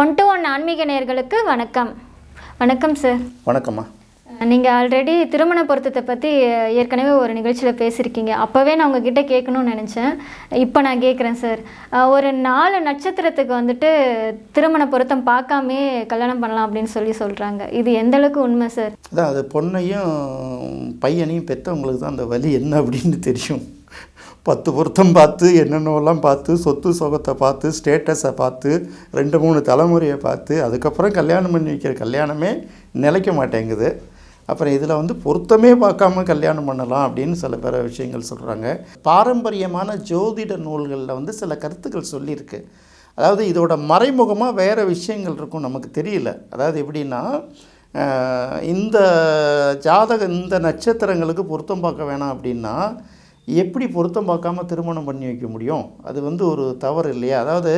One to one ஆன்மீக நேயர்களுக்கு வணக்கம். வணக்கம் சார் வணக்கம்மா. நீங்கள் ஆல்ரெடி திருமண பொருத்தத்தை பற்றி ஏற்கனவே ஒரு நிகழ்ச்சியில் பேசியிருக்கீங்க. அப்போவே நான் உங்ககிட்ட கேட்கணும்னு நினச்சேன். இப்போ நான் கேட்குறேன் சார் ஒரு நாலு நட்சத்திரத்துக்கு வந்துட்டு திருமண பொருத்தம் பார்க்காமே கல்யாணம் பண்ணலாம் அப்படின்னு சொல்லி சொல்கிறாங்க இது எந்த அளவுக்கு உண்மை சார் அதான் அது பொண்ணையும் பையனையும் பெற்றவங்களுக்கு தான் அந்த வலி என்ன அப்படின்னு தெரியும். பத்து பொருத்தம் பார்த்து என்னென்னலாம் பார்த்து சொத்து சுகத்தை பார்த்து ஸ்டேட்டஸை பார்த்து ரெண்டு மூணு தலைமுறையை பார்த்து அதுக்கப்புறம் கல்யாணம் பண்ணி வைக்கிற கல்யாணமே நிலைக்க மாட்டேங்குது. அப்புறம் இதில் வந்து பொருத்தமே பார்க்காம கல்யாணம் பண்ணலாம் அப்படின்னு சில பேர் விஷயங்கள் சொல்கிறாங்க பாரம்பரியமான ஜோதிட நூல்களில் வந்து சில கருத்துக்கள் சொல்லியிருக்கு. அதாவது இதோட மறைமுகமாக வேறு விஷயங்கள் இருக்கும் நமக்கு தெரியல. அதாவது எப்படின்னா இந்த ஜாதக இந்த நட்சத்திரங்களுக்கு பொருத்தம் பார்க்க வேணாம் அப்படின்னா எப்படி பொருத்தம் பார்க்காம திருமணம் பண்ணி வைக்க முடியும்? அது வந்து ஒரு தவறு இல்லையா? அதாவது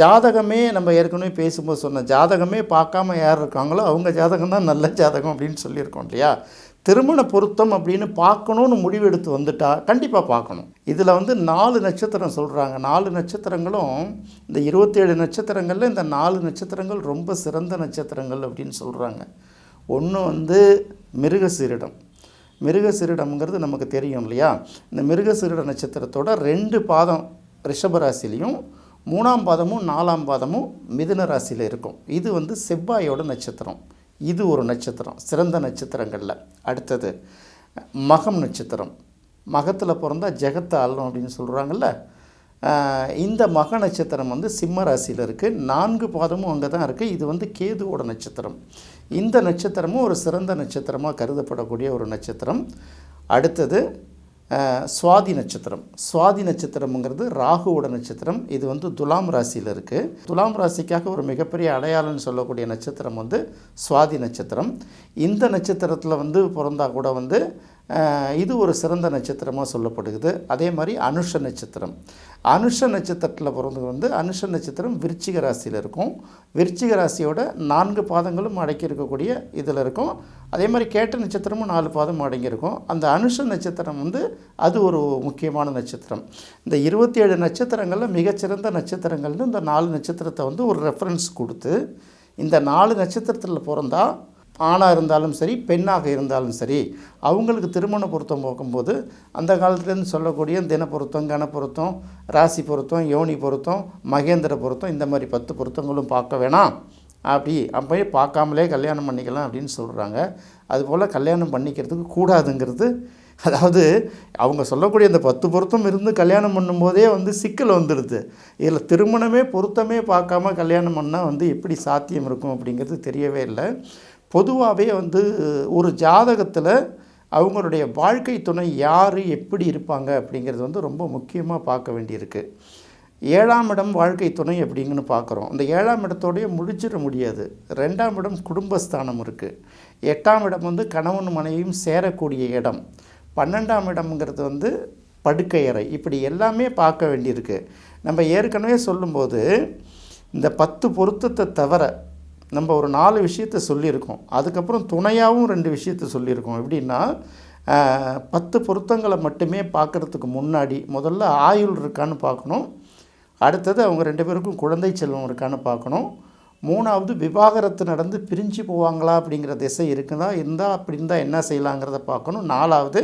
ஜாதகமே நம்ம ஏற்கனவே பேசும்போது சொன்ன ஜாதகமே பார்க்காம யார் இருக்காங்களோ அவங்க ஜாதகம் தான் நல்ல ஜாதகம் அப்படின்னு சொல்லியிருக்கோம் இல்லையா? திருமண பொருத்தம் அப்படின்னு பார்க்கணுன்னு முடிவெடுத்து வந்துட்டா கண்டிப்பாக பார்க்கணும். இதில் வந்து நாலு நட்சத்திரம் சொல்கிறாங்க நாலு நட்சத்திரங்களும் இந்த இருபத்தேழு நட்சத்திரங்களில் இந்த நாலு நட்சத்திரங்கள் ரொம்ப சிறந்த நட்சத்திரங்கள் அப்படின்னு சொல்கிறாங்க ஒன்று வந்து மிருகசீரிடம். மிருகசிரிடம்ங்கிறது நமக்கு தெரியும் இல்லையா? இந்த மிருகசிரிட நட்சத்திரத்தோட ரெண்டு பாதம் ரிஷபராசிலையும் மூணாம் பாதமும் நாலாம் பாதமும் மிதுன ராசியில் இருக்கும். இது வந்து செவ்வாயோட நட்சத்திரம். இது ஒரு நட்சத்திரம். சிறந்த நட்சத்திரங்களில். அடுத்தது மகம் நட்சத்திரம். மகத்தில் பிறந்தா ஜெகத்தை ஆளணும் அப்படின்னு சொல்கிறாங்கல்ல இந்த மக நட்சத்திரம் வந்து சிம்ம ராசியில் இருக்குது நான்கு பாதமும் அங்கே தான் இருக்குது இது வந்து கேதுவோட நட்சத்திரம். இந்த நட்சத்திரமும் ஒரு சிறந்த நட்சத்திரமாக கருதப்படக்கூடிய ஒரு நட்சத்திரம். அடுத்தது சுவாதி நட்சத்திரம். சுவாதி நட்சத்திரம்ங்கிறது ராகுவோட நட்சத்திரம். இது வந்து துலாம் ராசியில் இருக்குது துலாம் ராசிக்காக ஒரு மிகப்பெரிய அடையாளம்னு சொல்லக்கூடிய நட்சத்திரம் வந்து சுவாதி நட்சத்திரம். இந்த நட்சத்திரத்தில் வந்து பிறந்தா கூட வந்து இது ஒரு சிறந்த நட்சத்திரமாக சொல்லப்படுகிறது. அதே மாதிரி அனுஷ நட்சத்திரம். அனுஷ நட்சத்திரத்தில் பிறந்தது வந்து அனுஷ நட்சத்திரம் விருச்சிக ராசியில் இருக்கும். விருச்சிக ராசியோட நான்கு பாதங்களும் அடக்கி இருக்கக்கூடிய இதில் இருக்கும். அதே மாதிரி கேட்ட நட்சத்திரமும் நாலு பாதம் அடங்கியிருக்கும் அந்த அனுஷ நட்சத்திரம் வந்து அது ஒரு முக்கியமான நட்சத்திரம். இந்த இருபத்தி ஏழு நட்சத்திரங்களில் மிகச்சிறந்த நட்சத்திரங்கள்னு இந்த நாலு நட்சத்திரத்தை வந்து ஒரு ரெஃபரன்ஸ் கொடுத்து இந்த நாலு நட்சத்திரத்தில் பிறந்தா ஆணாக இருந்தாலும் சரி பெண்ணாக இருந்தாலும் சரி அவங்களுக்கு திருமண பொருத்தம் பார்க்கும்போது அந்த காலத்துலேருந்து சொல்லக்கூடிய தின பொருத்தம் கன பொருத்தம் ராசி பொருத்தம் யோனி பொருத்தம் மகேந்திர பொருத்தம் இந்த மாதிரி பத்து பொருத்தங்களும் பார்க்க வேணாம். அப்படி அப்போயே பார்க்காமலே கல்யாணம் பண்ணிக்கலாம் அப்படின்னு சொல்கிறாங்க அதுபோல் கல்யாணம் பண்ணிக்கிறதுக்கு கூடாதுங்கிறது அதாவது அவங்க சொல்லக்கூடிய அந்த பத்து பொருத்தம் இருந்து கல்யாணம் பண்ணும்போதே வந்து சிக்கல் வந்துடுது. இதில் திருமணமே பொருத்தமே பார்க்காம கல்யாணம் பண்ணால் வந்து எப்படி சாத்தியம் இருக்கும் அப்படிங்கிறது தெரியவே இல்லை. பொதுவாகவே வந்து ஒரு ஜாதகத்தில் அவங்களுடைய வாழ்க்கை துணை யார் எப்படி இருப்பாங்க அப்படிங்கிறது வந்து ரொம்ப முக்கியமாக பார்க்க வேண்டியிருக்கு. ஏழாம் இடம் வாழ்க்கை துணை அப்படிங்கன்னு பார்க்குறோம். இந்த ஏழாம் இடத்தோடய முடிச்சிட முடியாது. ரெண்டாம் இடம் குடும்பஸ்தானம் இருக்குது எட்டாம் இடம் வந்து கணவன் மனைவியும் சேரக்கூடிய இடம். பன்னெண்டாம் இடம்ங்கிறது வந்து படுக்கையறை இப்படி எல்லாமே பார்க்க வேண்டியிருக்கு. நம்ம ஏற்கனவே சொல்லும்போது இந்த பத்து பொருத்தத்தை தவிர நம்ம ஒரு நாலு விஷயத்த சொல்லியிருக்கோம். அதுக்கப்புறம் துணையாகவும் ரெண்டு விஷயத்த சொல்லியிருக்கோம். எப்படின்னா பத்து பொருத்தங்களை மட்டுமே பார்க்குறதுக்கு முன்னாடி முதல்ல ஆயுள் இருக்கான்னு பார்க்கணும். அடுத்தது அவங்க ரெண்டு பேருக்கும் குழந்தை செல்வம் இருக்கான்னு பார்க்கணும். மூணாவது விவாகரத்து நடந்து பிரிஞ்சு போவாங்களா அப்படிங்கிற திசை இருக்குதா? இருந்தால் அப்படி இருந்தால் என்ன செய்யலாங்கிறத பார்க்கணும். நாலாவது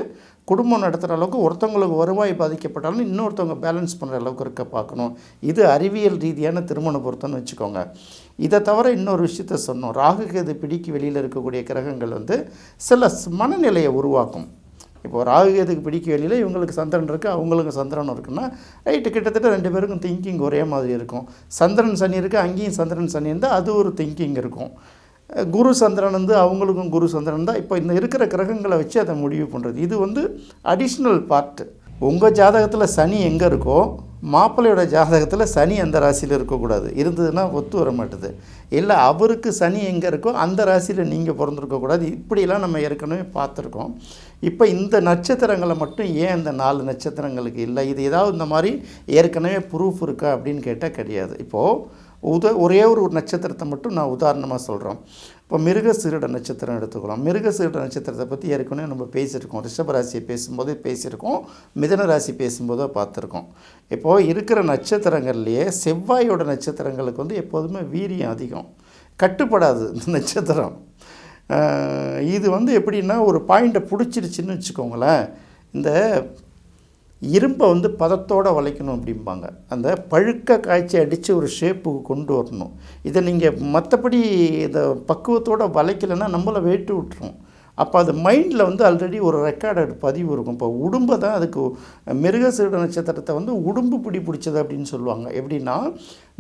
குடும்பம் நடத்துகிற அளவுக்கு ஒருத்தவங்களுக்கு வருவாய் பாதிக்கப்பட்டாலும் இன்னொருத்தவங்க பேலன்ஸ் பண்ணுற அளவுக்கு இருக்க பார்க்கணும். இது அறிவியல் ரீதியான திருமண பொருத்தம்னு வச்சுக்கோங்க. இதை தவிர இன்னொரு விஷயத்த சொன்னோம். ராகு கேது பிடிக்கு வெளியில் இருக்கக்கூடிய கிரகங்கள் வந்து சில மனநிலையை உருவாக்கும். இப்போ ராகு கேதுக்கு பிடிக்க வெளியில் இவங்களுக்கு சந்திரன் இருக்குது அவங்களுக்கு சந்திரன் இருக்குன்னா ரைட்டு கிட்டத்தட்ட ரெண்டு பேருக்கும் திங்கிங் ஒரே மாதிரி இருக்கும். சந்திரன் சனி இருக்குது அங்கேயும் சந்திரன் சனி இருந்தால் அது ஒரு திங்கிங் இருக்கும். குரு சந்திரன் வந்து அவங்களுக்கும் குரு சந்திரன் தான். இப்போ இந்த இருக்கிற கிரகங்களை வச்சு அதை முடிவு பண்ணுறது இது வந்து அடிஷ்னல் பார்ட்டு உங்கள் ஜாதகத்தில் சனி எங்கே இருக்கோ மாப்பிள்ளையோட ஜாதகத்தில் சனி அந்த ராசியில் இருக்கக்கூடாது. இருந்ததுன்னா ஒத்து வர மாட்டுது. இல்லை அவருக்கு சனி எங்கே இருக்கோ அந்த ராசியில் நீங்கள் பிறந்திருக்கக்கூடாது இப்படிலாம் நம்ம ஏற்கனவே பார்த்துருக்கோம். இப்போ இந்த நட்சத்திரங்களை மட்டும் ஏன் இந்த நாலு நட்சத்திரங்களுக்கு இல்லை? இது ஏதாவது இந்த மாதிரி ஏற்கனவே ப்ரூஃப் இருக்கா அப்படின்னு கேட்டால் கிடையாது. இப்போது உத ஒரே ஒரு நட்சத்திரத்தை மட்டும் நான் உதாரணமாக சொல்கிறோம் இப்போ மிருக சீரட நட்சத்திரம் எடுத்துக்கலாம் மிருகசீரிட நட்சத்திரத்தை பற்றி ஏற்கனவே நம்ம பேசியிருக்கோம். ரிஷபராசியை பேசும்போது பேசியிருக்கோம். மிதன ராசி பேசும்போதோ பார்த்துருக்கோம். இப்போது இருக்கிற நட்சத்திரங்கள்லேயே செவ்வாயோட நட்சத்திரங்களுக்கு வந்து எப்போதுமே வீரியம் அதிகம். கட்டுப்படாது இந்த நட்சத்திரம். இது வந்து எப்படின்னா ஒரு பாயிண்ட்டை பிடிச்சிருச்சின்னு வச்சுக்கோங்களேன். இந்த இரும்பை வந்து பதத்தோடு வளைக்கணும் அப்படிம்பாங்க. அந்த பழுக்க காய்ச்சி அடித்து ஒரு ஷேப்புக்கு கொண்டு வரணும். இதை நீங்கள் மற்றபடி இதை பக்குவத்தோடு வளைக்கலைன்னா நம்மளை வேட்டு விட்டுரும். அப்போ அது மைண்டில் வந்து ஆல்ரெடி ஒரு ரெக்கார்டட் பதிவு இருக்கும். இப்போ உடும்பை தான் அதுக்கு மிருகசீட நட்சத்திரத்தை வந்து உடும்பு பிடி பிடிச்சது அப்படின்னு சொல்லுவாங்க. எப்படின்னா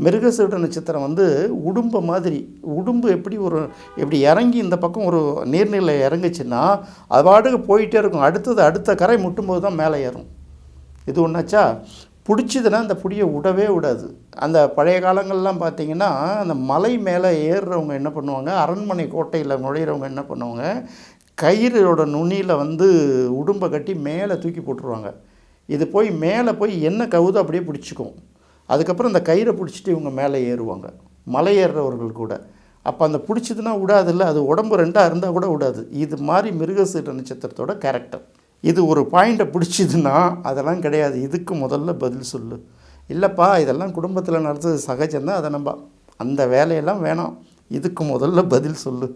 மிருகசீட நட்சத்திரம் வந்து உடும்பை மாதிரி உடும்பு எப்படி ஒரு எப்படி இறங்கி இந்த பக்கம் ஒரு நீர்நிலை இறங்குச்சுன்னா அது பாட்டுக்கு போயிட்டே இருக்கும். அடுத்தது அடுத்த கரை முட்டும்போது தான் மேலே ஏறும். இது ஒன்றாச்சா பிடிச்சதுன்னா அந்த புடியை விடவே விடாது அந்த பழைய காலங்கள்லாம் பார்த்தீங்கன்னா அந்த மலை மேலே ஏறுறவங்க என்ன பண்ணுவாங்க? அரண்மனை கோட்டையில் நுழையிறவங்க என்ன பண்ணுவாங்க? கயிறோட நுனியில் வந்து உடும்பை கட்டி மேலே தூக்கி போட்டுருவாங்க. இது போய் மேலே போய் என்ன கவுதோ அப்படியே பிடிச்சிக்கும். அதுக்கப்புறம் அந்த கயிறை பிடிச்சிட்டு இவங்க மேலே ஏறுவாங்க. மலை ஏறுறவர்கள் கூட. அப்போ அந்த பிடிச்சதுன்னா விடாதுல்ல அது உடம்பு ரெண்டாக இருந்தால் கூட விடாது இது மாதிரி மிருகசீட நட்சத்திரத்தோட கேரக்டர் இது ஒரு பாயிண்ட்டை பிடிச்சிதுன்னா அதெல்லாம் கிடையாது. இதுக்கு முதல்ல பதில் சொல்லு. இல்லைப்பா இதெல்லாம் குடும்பத்தில் நடத்துறது சகஜம்தான். அதை நம்ம அந்த வேலையெல்லாம் வேணாம். இதுக்கு முதல்ல பதில் சொல்லு.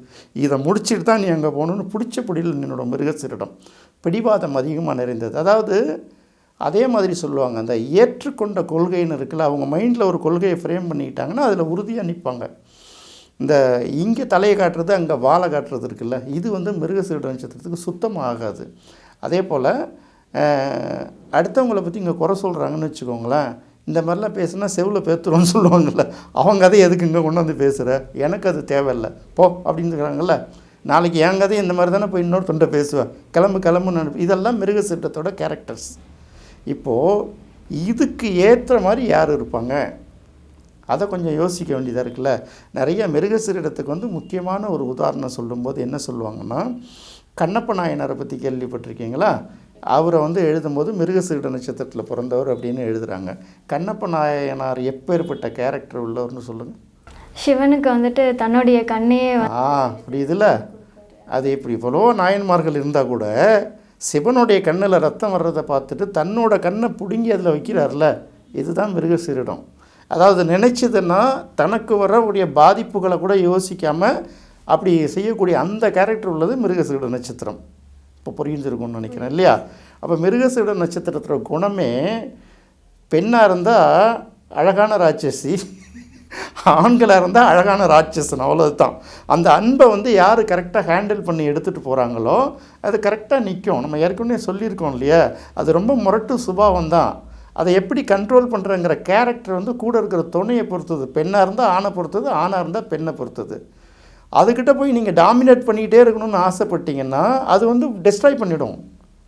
இதை முடிச்சுட்டு தான் நீ அங்கே போகணுன்னு பிடிச்ச பிடியில் என்னோட மிருகசீரிடம் பிடிவாதம் அதிகமாக நிறைந்தது. அதாவது அதே மாதிரி சொல்லுவாங்க. அந்த ஏற்றுக்கொண்ட கொள்கைன்னு இருக்குல்ல அவங்க மைண்டில் ஒரு கொள்கையை ஃப்ரேம் பண்ணிக்கிட்டாங்கன்னா அதில் உறுதியாக நிற்பாங்க இந்த இங்கே தலையை காட்டுறது அங்கே வாழை காட்டுறது இருக்குல்ல இது வந்து மிருகசீட நட்சத்திரத்துக்கு சுத்தமாக ஆகாது அதே போல் அடுத்தவங்களை பற்றி இங்கே குறை சொல்கிறாங்கன்னு வச்சுக்கோங்களேன். இந்த மாதிரிலாம் பேசுனா செவில் பேத்துருவோன்னு சொல்லுவாங்கள்ல அவங்க அதை எதுக்கு இங்கே கொண்டு வந்து பேசுகிற எனக்கு அது தேவையில்லை. போ அப்படின்னு இருக்கிறாங்கல்ல. நாளைக்கு என் கதை இந்த மாதிரி தானே போய் இன்னொரு தொண்டை பேசுவேன் கிளம்பு கிளம்புன்னு அனுப்பி இதெல்லாம் மிருகசீட்டத்தோட கேரக்டர்ஸ் இப்போது இதுக்கு ஏற்ற மாதிரி யார் இருப்பாங்க? அதை கொஞ்சம் யோசிக்க வேண்டியதாக இருக்குல்ல. நிறைய மிருகசீரிடத்துக்கு வந்து முக்கியமான ஒரு உதாரணம் சொல்லும்போது என்ன சொல்லுவாங்கன்னா கண்ணப்ப நாயனாரை பற்றி கேள்விப்பட்டிருக்கீங்களா? அவரை வந்து எழுதும்போது மிருகசீரிட நட்சத்திரத்தில் பிறந்தவர் அப்படின்னு எழுதுகிறாங்க கண்ணப்ப நாயனார் எப்பேற்பட்ட கேரக்டர் உள்ளவர்னு சொல்லுங்கள் சிவனுக்கு வந்துட்டு தன்னுடைய கண்ணையே ஆ புரியுதுல்ல? அது இப்படி இவ்வளோ நாயன்மார்கள் இருந்தால் கூட சிவனுடைய கண்ணில் ரத்தம் வர்றதை பார்த்துட்டு தன்னோட கண்ணை பிடுங்கி அதில் வைக்கிறார்ல இதுதான் மிருகசீரிடம். அதாவது நினச்சதுன்னா தனக்கு வரக்கூடிய பாதிப்புகளை கூட யோசிக்காமல் அப்படி செய்யக்கூடிய அந்த கேரக்டர் உள்ளது மிருகசீட நட்சத்திரம். இப்போ புரிஞ்சிருக்கும்னு நினைக்கிறேன் இல்லையா? அப்போ மிருகசீட நட்சத்திரத்தோட குணமே பெண்ணாக இருந்தால் அழகான ராட்சசி ஆண்களாக இருந்தால் அழகான ராட்சசன் அவ்வளோதான் அந்த அன்பை வந்து யார் கரெக்டாக ஹேண்டில் பண்ணி எடுத்துகிட்டு போகிறாங்களோ அது கரெக்டாக நிற்கும் நம்ம ஏற்கனவே சொல்லியிருக்கோம் இல்லையா? அது ரொம்ப முரட்டு சுபாவம் தான். அதை எப்படி கண்ட்ரோல் பண்ணுறங்கிற கேரக்டர் வந்து கூட இருக்கிற துணையை பொறுத்தது. பெண்ணாக இருந்தால் ஆணை பொறுத்தது ஆணாக இருந்தால் பெண்ணை பொறுத்தது. அதுக்கிட்ட போய் நீங்கள் டாமினேட் பண்ணிக்கிட்டே இருக்கணும்னு ஆசைப்பட்டீங்கன்னா அது வந்து டெஸ்ட்ராய் பண்ணிவிடும்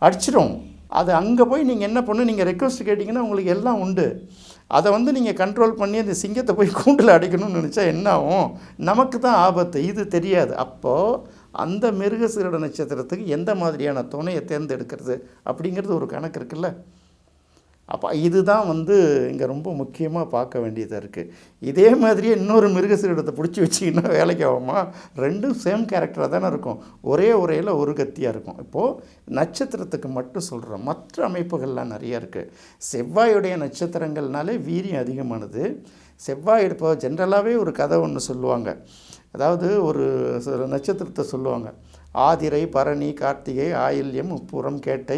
அடிச்சிடும். அது அங்கே போய் நீங்கள் என்ன பண்ணு நீங்கள் ரெக்வஸ்ட் கேட்டிங்கன்னா உங்களுக்கு எல்லாம் உண்டு. அதை வந்து நீங்கள் கண்ட்ரோல் பண்ணி அந்த சிங்கத்தை போய் கூண்டில் அடிக்கணும்னு நினச்சா என்ன ஆகும்? நமக்கு தான் ஆபத்து இது தெரியாது. அப்போது அந்த மிருகசீரட நட்சத்திரத்துக்கு எந்த மாதிரியான துணையை தேர்ந்தெடுக்கிறது அப்படிங்கிறது ஒரு கணக்கு இருக்குல்ல? அப்போ இதுதான் வந்து இங்கே ரொம்ப முக்கியமாக பார்க்க வேண்டியதாக இருக்குது இதே மாதிரியே இன்னொரு மிருகசீரிடத்தை பிடிச்சி வச்சிங்கன்னா வேலைக்கு ஆகுமா ரெண்டும் சேம் கேரக்டராக தானே இருக்கும். ஒரே உரையில் ஒரு கத்தியாக இருக்கும். இப்போது நட்சத்திரத்துக்கு மட்டும் சொல்கிறோம் மற்ற அமைப்புகள்லாம் நிறைய இருக்குது செவ்வாயுடைய நட்சத்திரங்கள்னாலே வீரியம் அதிகமானது. செவ்வாய் இப்போ ஜென்ரலாகவே ஒரு கதை ஒன்று சொல்லுவாங்க. அதாவது ஒரு நட்சத்திரத்தை சொல்லுவாங்க. ஆதிரை பரணி கார்த்திகை ஆயில்யம் உப்புரம் கேட்டை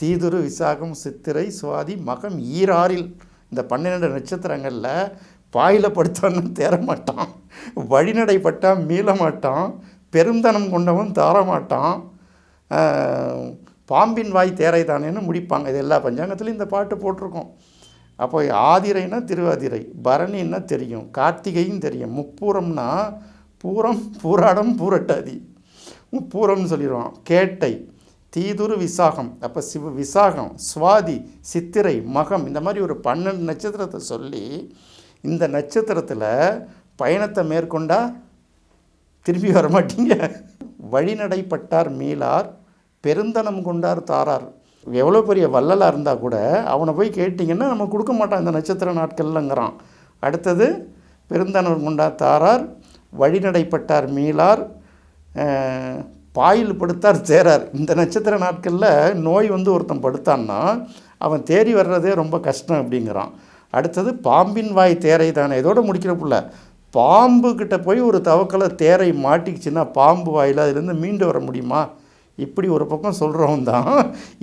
தீதுரு விசாகம் சித்திரை சுவாதி மகம் ஈராறில் இந்த பன்னிரெண்டு நட்சத்திரங்களில் பாயில் படுத்தான்னு தேரமாட்டான் வழிநடைப்பட்டால் மீள மாட்டான் பெருந்தனம் கொண்டவன் தாரமாட்டான் பாம்பின் வாய் தேரை தானேன்னு முடிப்பாங்க. இது எல்லா பஞ்சாங்கத்துலேயும் இந்த பாட்டு போட்டிருக்கோம். அப்போ ஆதிரைனா திருவாதிரை பரணின்னா தெரியும் கார்த்திகையும் தெரியும். முப்பூரம்னா பூரம் பூராடம் பூரட்டாதி. பூரம்னு சொல்லிடுவான். கேட்டை. தீதுரு விசாகம். அப்போ சிவ விசாகம் சுவாதி சித்திரை மகம் இந்த மாதிரி ஒரு பன்னெண்டு நட்சத்திரத்தை சொல்லி இந்த நட்சத்திரத்தில் பயணத்தை மேற்கொண்டா திரும்பி வர மாட்டீங்க. வழிநடைப்பட்டார் மீளார் பெருந்தனம் கொண்டார் தாரார். எவ்வளோ பெரிய வள்ளலாக இருந்தால் கூட அவனை போய் கேட்டிங்கன்னா நம்ம கொடுக்க மாட்டான் இந்த நட்சத்திர நாட்கள்லங்கிறான். அடுத்தது பெருந்தனம் கொண்டார் தாரார் வழிநடைப்பட்டார் மீளார் பாயில் படுத்தார் தேரார் இந்த நட்சத்திர நாட்களில் நோய் வந்து ஒருத்தன் படுத்தான்னா அவன் தேறி வர்றதே ரொம்ப கஷ்டம் அப்படிங்கிறான். அடுத்தது பாம்பின் வாய் தேரை தானே. இதோட முடிக்கிற புள்ள பாம்பு கிட்ட போய் ஒரு தவக்கலை தேரை மாட்டிக்கிச்சுன்னா பாம்பு வாயில் அதுலேருந்து மீண்டு வர முடியுமா? இப்படி ஒரு பக்கம் சொல்கிறவன் தான்.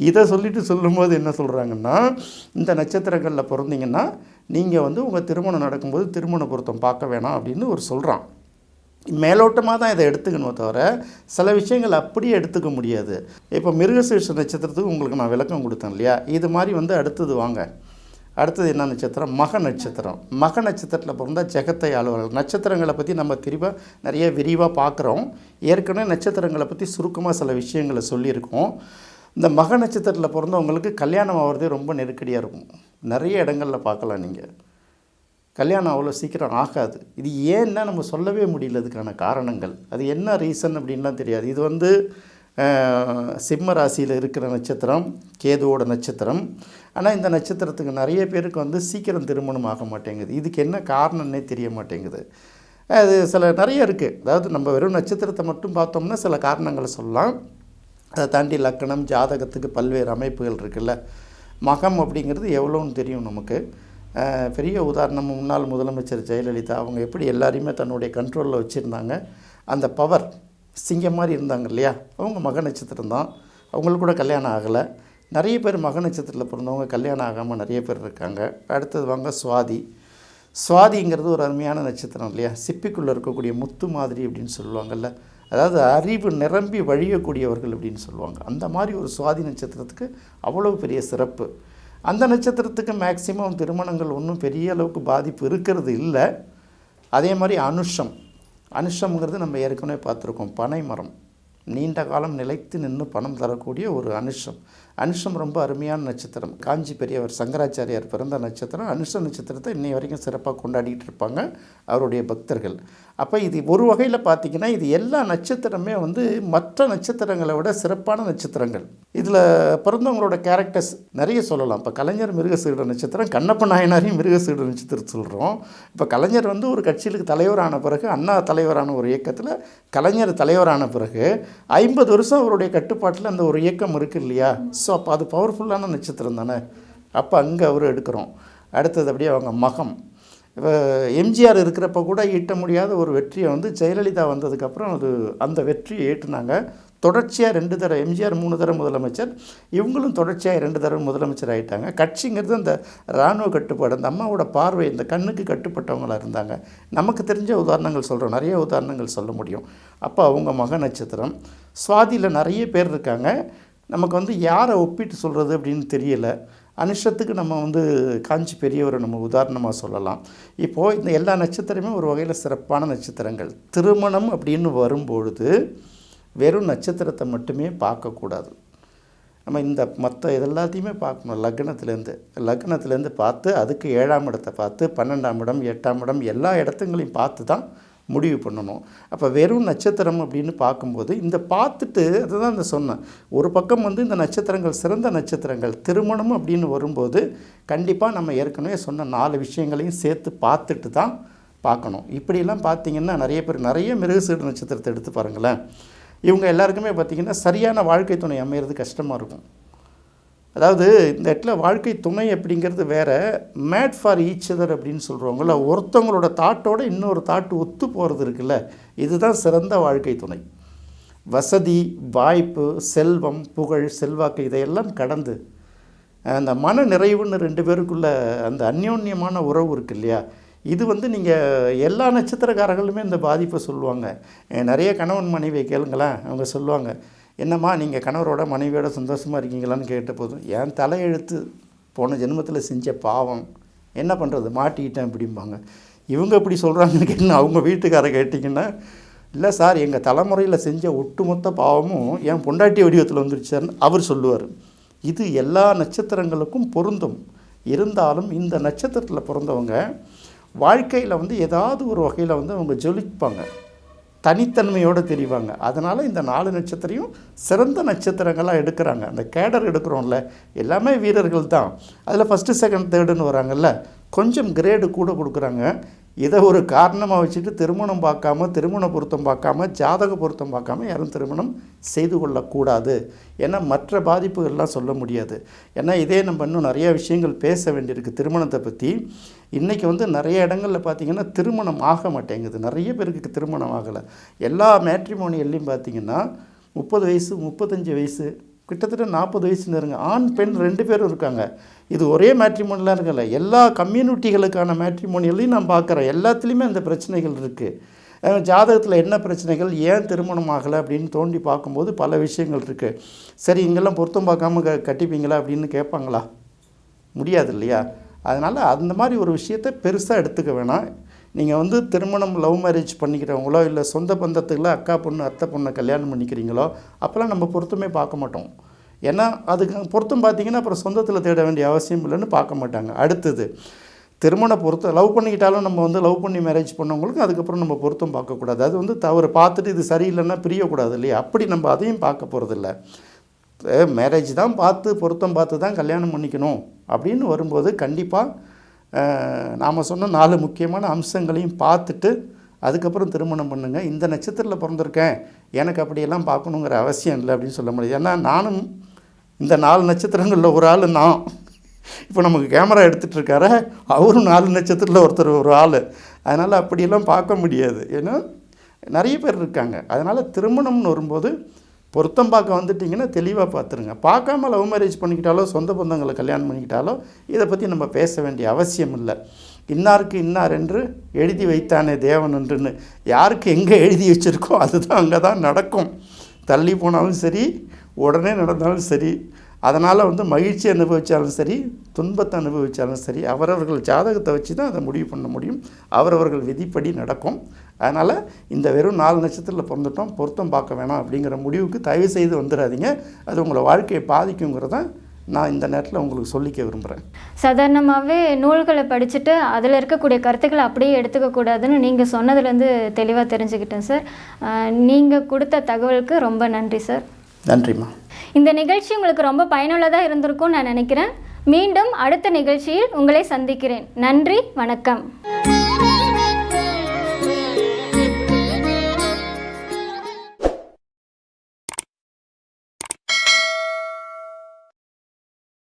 இதை சொல்லிட்டு சொல்லும்போது என்ன சொல்கிறாங்கன்னா இந்த நட்சத்திரங்களில் பிறந்தீங்கன்னா நீங்கள் வந்து உங்கள் திருமணம் நடக்கும்போது திருமண பொருத்தம் பார்க்க வேணாம் அப்படின்னு ஒரு சொல்கிறான் மேலோட்டமாக தான் இதை எடுத்துக்கணுமே தவிர சில விஷயங்கள் அப்படியே எடுத்துக்க முடியாது. இப்போ மிருகசீர்ஷ நட்சத்திரத்துக்கு உங்களுக்கு நான் விளக்கம் கொடுத்தேன் இல்லையா? இது மாதிரி வந்து அடுத்தது வாங்க. அடுத்தது என்ன நட்சத்திரம்? மக நட்சத்திரம். மக நட்சத்திரத்தில் பிறந்தால் ஜெகத்தை ஆளுவர்கள். நட்சத்திரங்களை பற்றி நம்ம திரும்ப நிறைய விரிவாக பார்க்குறோம். ஏற்கனவே நட்சத்திரங்களை பற்றி சுருக்கமாக சில விஷயங்களை சொல்லியிருக்கோம். இந்த மக நட்சத்திரத்தில் பிறந்தவங்களுக்கு கல்யாணம் ஆகிறதே ரொம்ப நெருக்கடியாக இருக்கும். நிறைய இடங்களில் பார்க்கலாம் நீங்கள் கல்யாணம் அவ்வளோ சீக்கிரம் ஆகாது. இது ஏன்னா நம்ம சொல்லவே முடியல இதுக்கான காரணங்கள். அது என்ன ரீசன் அப்படின்லாம் தெரியாது. இது வந்து சிம்ம ராசியில் இருக்கிற நட்சத்திரம் கேதுவோட நட்சத்திரம். ஆனால் இந்த நட்சத்திரத்துக்கு நிறைய பேருக்கு வந்து சீக்கிரம் திருமணம் ஆக மாட்டேங்குது. இதுக்கு என்ன காரணம்னே தெரிய மாட்டேங்குது. அது சில நிறைய இருக்குது அதாவது நம்ம வெறும் நட்சத்திரத்தை மட்டும் பார்த்தோம்னா சில காரணங்களை சொல்லலாம். அதை தாண்டி லக்கணம் ஜாதகத்துக்கு பல்வேறு அமைப்புகள் இருக்குல்ல. மகம் அப்படிங்கிறது எவ்வளோன்னு தெரியும் நமக்கு. பெரிய உதாரணம் முன்னாள் முதலமைச்சர் ஜெயலலிதா. அவங்க எப்படி எல்லாரையுமே தன்னுடைய கண்ட்ரோலில் வச்சுருந்தாங்க. அந்த பவர் சிங்கம் மாதிரி இருந்தாங்க இல்லையா? அவங்க மக நட்சத்திரம் தான். அவங்களுக்கு கூட கல்யாணம் ஆகலை. நிறைய பேர் மக நட்சத்திரத்தில் பிறந்தவங்க கல்யாணம் ஆகாமல் நிறைய பேர் இருக்காங்க. அடுத்தது வாங்க சுவாதி. சுவாதிங்கிறது ஒரு அருமையான நட்சத்திரம் இல்லையா? சிப்பிக்குள்ளே இருக்கக்கூடிய முத்து மாதிரி அப்படின்னு சொல்லுவாங்கல்ல. அதாவது அறிவு நிரம்பி வழியக்கூடியவர்கள் அப்படின்னு சொல்லுவாங்க. அந்த மாதிரி ஒரு சுவாதி நட்சத்திரத்துக்கு அவ்வளோ பெரிய சிறப்பு. அந்த நட்சத்திரத்துக்கு மேக்சிமம் திருமணங்கள் ஒன்றும் பெரிய அளவுக்கு பாதிப்பு இருக்கிறது இல்லை. அதே மாதிரி அனுஷம். அனுஷம்ங்கிறது நம்ம ஏற்கனவே பார்த்துருக்கோம். பனை மரம் நீண்ட காலம் நிலைத்து நின்று பணம் தரக்கூடிய ஒரு அனுஷம். அனுஷம் ரொம்ப அருமையான நட்சத்திரம். காஞ்சி பெரியவர் சங்கராச்சாரியார் பிறந்த நட்சத்திரம். அனுஷ நட்சத்திரத்தை இன்னை வரைக்கும் சிறப்பாக கொண்டாடிட்டு இருப்பாங்க அவருடைய பக்தர்கள். அப்போ இது ஒரு வகையில் பார்த்தீங்கன்னா இது எல்லா நட்சத்திரமே வந்து மற்ற நட்சத்திரங்களை விட சிறப்பான நட்சத்திரங்கள். இதில் பிறந்தவங்களோட கேரக்டர்ஸ் நிறைய சொல்லலாம். இப்போ கலைஞர் மிருகசீட நட்சத்திரம் கண்ணப்ப நாயனாரையும் மிருகசீட நட்சத்திரம் சொல்கிறோம் இப்போ கலைஞர் வந்து ஒரு கட்சியிலுக்கு தலைவரான பிறகு அண்ணா தலைவரான ஒரு இயக்கத்தில் கலைஞர் தலைவரான பிறகு ஐம்பது வருஷம் அவருடைய கட்டுப்பாட்டில் அந்த ஒரு இயக்கம் இருக்குது இல்லையா? ஸோ அப்போ அது பவர்ஃபுல்லான நட்சத்திரம் தானே? அப்போ அங்கே அவர் எடுக்கிறோம். அடுத்தது அப்படியே அவங்க மகம். இப்போ எம்ஜிஆர் இருக்கிறப்ப கூட ஈட்ட முடியாத ஒரு வெற்றியை வந்து ஜெயலலிதா வந்ததுக்கப்புறம் அது அந்த வெற்றியை ஏற்றுனாங்க. தொடர்ச்சியாக ரெண்டு தடவை எம்ஜிஆர் மூணு தடவை முதலமைச்சர் இவங்களும் தொடர்ச்சியாக ரெண்டு தடவை முதலமைச்சர் ஆகிட்டாங்க கட்சிங்கிறது அந்த இராணுவ கட்டுப்பாடு அந்த அம்மாவோட பார்வை இந்த கண்ணுக்கு கட்டுப்பட்டவங்களாக இருந்தாங்க. நமக்கு தெரிஞ்ச உதாரணங்கள் சொல்கிறோம் நிறைய உதாரணங்கள் சொல்ல முடியும். அப்போ அவங்க மக நட்சத்திரம் சுவாதியில் நிறைய பேர் இருக்காங்க. நமக்கு வந்து யாரை ஒப்பிட்டு சொல்கிறது அப்படின்னு தெரியல. அனுஷத்துக்கு நம்ம வந்து காஞ்சி பெரியவரை நம்ம உதாரணமாக சொல்லலாம். இப்போது இந்த எல்லா நட்சத்திரமே ஒரு வகையில் சிறப்பான நட்சத்திரங்கள். திருமணம் அப்படின்னு வரும்பொழுது வெறும் நட்சத்திரத்தை மட்டுமே பார்க்கக்கூடாது. நம்ம இந்த மற்ற இதெல்லாத்தையுமே பார்க்கணும். லக்னத்துலேருந்து லக்னத்துலேருந்து பார்த்து அதுக்கு ஏழாம் இடத்தை பார்த்து பன்னெண்டாம் இடம் எட்டாம் இடம் எல்லா இடத்துங்களையும் பார்த்து தான் முடிவு பண்ணணும். அப்போ வெறும் நட்சத்திரம் அப்படின்னு பார்க்கும்போது இந்த பார்த்துட்டு அதுதான் இந்த சொன்னேன். ஒரு பக்கம் வந்து இந்த நட்சத்திரங்கள் சிறந்த நட்சத்திரங்கள் திருமணம் அப்படின்னு வரும்போது கண்டிப்பாக நம்ம ஏற்கனவே சொன்ன நாலு விஷயங்களையும் சேர்த்து பார்த்துட்டு தான் பார்க்கணும். இப்படியெல்லாம் பார்த்தீங்கன்னா நிறைய பேர் நிறைய மிருகசீடு நட்சத்திரத்தை எடுத்து பாருங்களேன். இவங்க எல்லாருக்குமே பார்த்திங்கன்னா சரியான வாழ்க்கை துணை அமையிறது கஷ்டமாக இருக்கும். அதாவது இந்த இடத்துல வாழ்க்கை துணை அப்படிங்கிறது வேற மேட் ஃபார் ஈச் அதர் அப்படின்னு சொல்கிறவங்கள ஒருத்தவங்களோட தாட்டோட இன்னொரு தாட்டு ஒத்து போகிறது இருக்குல்ல இதுதான் சிறந்த வாழ்க்கை துணை. வசதி வாய்ப்பு செல்வம் புகழ் செல்வாக்கு இதையெல்லாம் கடந்து அந்த மன நிறைவுன்னு ரெண்டு பேருக்குள்ள அந்த அந்யோன்யமான உறவு இருக்கு இல்லையா? இது வந்து நீங்கள் எல்லா நட்சத்திரக்காரர்களுமே இந்த பாதிப்பை சொல்லுவாங்க. நிறைய கணவன் மனைவியை கேளுங்களேன் அவங்க சொல்லுவாங்க என்னம்மா நீங்கள் கணவரோட மனைவியோட சந்தோஷமாக இருக்கீங்களான்னு கேட்ட போதும் என் தலையெழுத்து போன ஜென்மத்தில் செஞ்ச பாவம். என்ன பண்ணுறது மாட்டிக்கிட்டேன் அப்படிம்பாங்க. இவங்க இப்படி சொல்கிறாங்கன்னு கேட்டு அவங்க வீட்டுக்கார கேட்டிங்கன்னா இல்லை சார் எங்கள் தலைமுறையில் செஞ்ச ஒட்டுமொத்த பாவமும் என் பொண்டாட்டி வடிவத்தில் வந்துருச்சார்னு அவர் சொல்லுவார். இது எல்லா நட்சத்திரங்களுக்கும் பொருந்தும். இருந்தாலும் இந்த நட்சத்திரத்தில் பிறந்தவங்க வாழ்க்கையில் வந்து ஏதாவது ஒரு வகையில் வந்து அவங்க ஜொலிப்பாங்க. தனித்தன்மையோடு தெரிவாங்க. அதனால் இந்த நாலு நட்சத்திரையும் சிறந்த நட்சத்திரங்களாக எடுக்கிறாங்க. அந்த கேடர் எடுக்கிறோம்ல எல்லாமே வீரர்கள் தான் அதில் ஃபஸ்ட்டு செகண்ட் தேர்டுன்னு வராங்கல்ல கொஞ்சம் கிரேடு கூட கொடுக்குறாங்க. இதை ஒரு காரணமாக வச்சுட்டு திருமணம் பார்க்காம திருமண பொருத்தம் பார்க்காம ஜாதக பொருத்தம் பார்க்காம யாரும் திருமணம் செய்து கொள்ளக்கூடாது. ஏன்னா மற்ற பாதிப்புகள்லாம் சொல்ல முடியாது. ஏன்னா இதே நம்ம இன்னும் நிறைய விஷயங்கள் பேச வேண்டியிருக்கு திருமணத்தை பற்றி இன்றைக்கி வந்து நிறைய இடங்களில் பார்த்தீங்கன்னா திருமணம் ஆக மாட்டேங்குது. நிறைய பேருக்கு திருமணம் ஆகலை. எல்லா மேட்ரிமோனியல்லையும் பார்த்தீங்கன்னா முப்பது வயசு முப்பத்தஞ்சு வயசு கிட்டத்தட்ட நாற்பது வயசு நெருங்க ஆண் பெண் ரெண்டு பேரும் இருக்காங்க. இது ஒரே மேட்ரிமோனிலாம் இருக்கல. எல்லா கம்யூனிட்டிகளுக்கான மேட்ரிமோனியலையும் நான் பார்க்குறேன். எல்லாத்துலேயுமே அந்த பிரச்சனைகள் இருக்குது ஜாதகத்தில் என்ன பிரச்சனைகள் ஏன் திருமணம் ஆகலை அப்படின்னு தோண்டி பார்க்கும்போது பல விஷயங்கள் இருக்குது சரி இங்கெல்லாம் பொருத்தம் பார்க்காம க கட்டிப்பீங்களா அப்படின்னு கேட்பாங்களா? முடியாது இல்லையா? அதனால் அந்த மாதிரி ஒரு விஷயத்தை பெருசாக எடுத்துக்க வேணாம். நீங்கள் வந்து திருமணம் லவ் மேரேஜ் பண்ணிக்கிறவங்களோ இல்லை சொந்த பந்தத்துக்குள்ள அக்கா பொண்ணு அத்தை பொண்ணை கல்யாணம் பண்ணிக்கிறீங்களோ அப்போல்லாம் நம்ம பொருத்தமே பார்க்க மாட்டோம். ஏன்னா அதுக்கு பொருத்தம் பார்த்தீங்கன்னா அப்புறம் சொந்தத்தில் தேட வேண்டிய அவசியம் இல்லைன்னு பார்க்க மாட்டாங்க. அடுத்தது திருமண பொருத்தம் லவ் பண்ணிக்கிட்டாலும் நம்ம வந்து லவ் பண்ணி மேரேஜ் பண்ணவங்களுக்கு அதுக்கப்புறம் நம்ம பொருத்தம் பார்க்கக்கூடாது அது வந்து தவறு. பார்த்துட்டு இது சரியில்லைன்னா பிரியக்கூடாது இல்லையா? அப்படி நம்ம அதையும் பார்க்க போகிறதில்ல மேரேஜ் தான் பார்த்து பொருத்தம் பார்த்து தான் கல்யாணம் பண்ணிக்கணும் அப்படின்னு வரும்போது கண்டிப்பாக நாம் சொன்ன நாலு முக்கியமான அம்சங்களையும் பார்த்துட்டு அதுக்கப்புறம் திருமணம் பண்ணுங்கள் இந்த நட்சத்திரத்தில் பிறந்திருக்கேன். எனக்கு அப்படியெல்லாம் பார்க்கணுங்கிற அவசியம் இல்லை அப்படின்னு சொல்ல முடியாது. ஏன்னா நானும் இந்த நாலு நட்சத்திரங்களில் ஒரு ஆள் நான். இப்போ நமக்கு கேமரா எடுத்துகிட்ருக்கார அவரும் நாலு நட்சத்திரத்தில் ஒருத்தர் ஒரு ஆள். அதனால் அப்படியெல்லாம் பார்க்க முடியாது. ஏன்னா நிறைய பேர் இருக்காங்க. அதனால் திருமணம்னு வரும்போது பொருத்தம் பார்க்க வந்துட்டிங்கன்னா தெளிவாக பார்த்துருங்க. பார்க்காம லவ் மேரேஜ் பண்ணிக்கிட்டாலோ சொந்த பந்தங்களை கல்யாணம் பண்ணிக்கிட்டாலோ இதை பற்றி நம்ம பேச வேண்டிய அவசியம் இல்லை. இன்னாருக்கு இன்னார் என்று எழுதி வைத்தானே தேவன் என்றுன்னு. யாருக்கு எங்கே எழுதி வச்சுருக்கோ அதுதான் அங்கே தான் நடக்கும். தள்ளி போனாலும் சரி உடனே நடந்தாலும் சரி அதனால் வந்து மகிழ்ச்சி அனுபவித்தாலும் சரி துன்பத்தை அனுபவித்தாலும் சரி அவரவர்கள் ஜாதகத்தை வச்சு தான் அதை முடிவு பண்ண முடியும். அவரவர்கள் விதிப்படி நடக்கும். அதனால் இந்த வெறும் நாலு நட்சத்திரத்தில் பிறந்துட்டோம் பொருத்தம் பார்க்க வேணாம் அப்படிங்கிற முடிவுக்கு தயவு செய்து வந்துடாதீங்க. அது உங்களை வாழ்க்கையை பாதிக்குங்கிறத நான் இந்த நேரத்தில் உங்களுக்கு சொல்லிக்க விரும்புகிறேன் சாதாரணமாகவே நூல்களை படிச்சுட்டு அதில் இருக்கக்கூடிய கருத்துக்களை அப்படியே எடுத்துக்கக்கூடாதுன்னு நீங்கள் சொன்னதுலேருந்து தெளிவாக தெரிஞ்சுக்கிட்டேன் சார். நீங்கள் கொடுத்த தகவலுக்கு ரொம்ப நன்றி சார். நன்றிம்மா. இந்த நிகழ்ச்சி உங்களுக்கு ரொம்ப பயனுள்ளதாக இருந்திருக்கும்னு நான் நினைக்கிறேன். மீண்டும் அடுத்த நிகழ்ச்சியில் உங்களை சந்திக்கிறேன். நன்றி வணக்கம்.